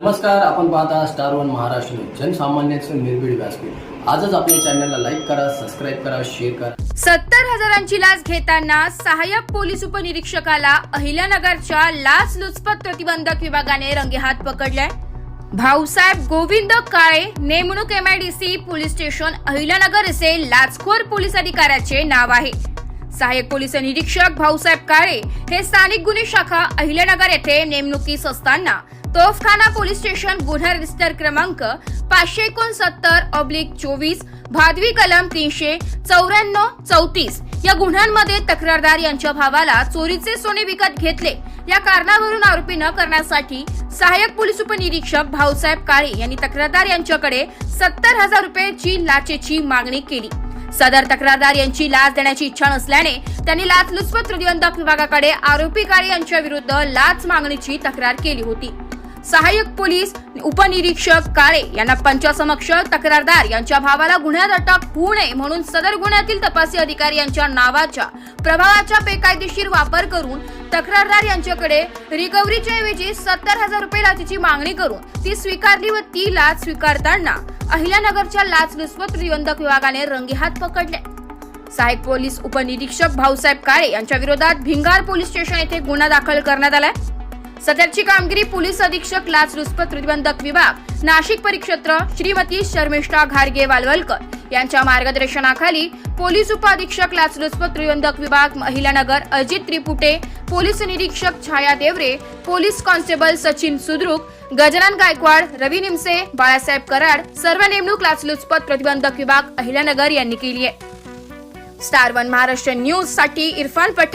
नमस्कार आपण पाहता स्टार वन महाराष्ट्र जनसामान्यांचं निर्भीड व्यासपीठ. आजच आपल्या चॅनलला लाईक करा सबस्क्राईब करा शेअर करा. सत्तर हजारांची लाच घेताना सहाय्यक पोलीस उपनिरीक्षकाला अहिल्यानगरच्या लाच लुचपत प्रतिबंधक विभागाने रंगेहात पकडलाय भाऊसाहेब गोविंद काळे नेमणूक एमआयडीसी पोलीस स्टेशन अहिल्यानगर असे लाचखोर पोलीस अधिकाऱ्याचे नाव आहे. सहाय्यक पोलीस निरीक्षक भाऊसाहेब काळे हे स्थानिक गुन्हे शाखा अहिल्यानगर येथे नेमणुकीस असताना तोफखाना पोलीस स्टेशन गुन्हा रजिस्टर क्रमांक पाचशे एकोणसत्तर ऑब्लिक चोवीस भादवी कलम तीनशे चौऱ्याण्णव चौतीस. या गुन्ह्यांमध्ये तक्रारदार यांच्या भावाला चोरीचे सोने विकत घेतले. या कारणावरून आरोपी न करण्यासाठी सहाय्यक पोलीस उपनिरीक्षक भाऊसाहेब काळे यांनी तक्रारदार यांच्याकडे सत्तर हजार रुपयाची लाचेची मागणी केली. सदर तक्रारदार यांची लाच देण्याची इच्छा नसल्याने त्यांनी लाचलुचपत प्रतिबंधक विभागाकडे आरोपी काळे यांच्या विरुद्ध लाच मागणीची तक्रार केली होती. सहाय्यक पोलीस उपनिरीक्षक काळे यांना पंचासमक्ष तक्रारदार यांच्या भावाला गुन्ह्यात अटक होऊ नये म्हणून सदर गुन्ह्यातील तपासी अधिकारी यांच्या नावाच्या प्रभावाचा बेकायदेशीर वापर करून तक्रारदार यांच्याकडे रिकव्हरीच्या ऐवजी सत्तर हजार रुपये लाचेची मागणी करून ती स्वीकारली व ती लाच स्वीकारताना अहिल्यानगरच्या लाच लुचपत प्रतिबंधक विभागाने रंगेहात पकडले. सहाय्यक पोलीस उपनिरीक्षक भाऊसाहेब काळे यांच्या विरोधात भिंगार पोलीस स्टेशन येथे गुन्हा दाखल करण्यात आलाय. सदरची कामगिरी पोलीस अधीक्षक लाचलुचपत प्रतिबंधक विभाग नाशिक परिक्षेत्र श्रीमती शर्मिष्ठा घारगे वालवलकर. यांच्या मार्गदर्शनाखाली पोलीस उपअधीक्षक लाचलुचपत प्रतिबंधक विभाग महिलानगर अजित त्रिपुटे पोलीस निरीक्षक छाया देवरे पोलीस कॉन्स्टेबल सचिन सुद्रुक गजानन गायकवाड रवी निमसे बाळासाहेब कराड सर्व नेमणूक लाचलुचपत प्रतिबंधक विभाग अहिल्यानगर यांनी केली आहे. स्टार वन महाराष्ट्र न्यूजसाठी इरफान पठाण.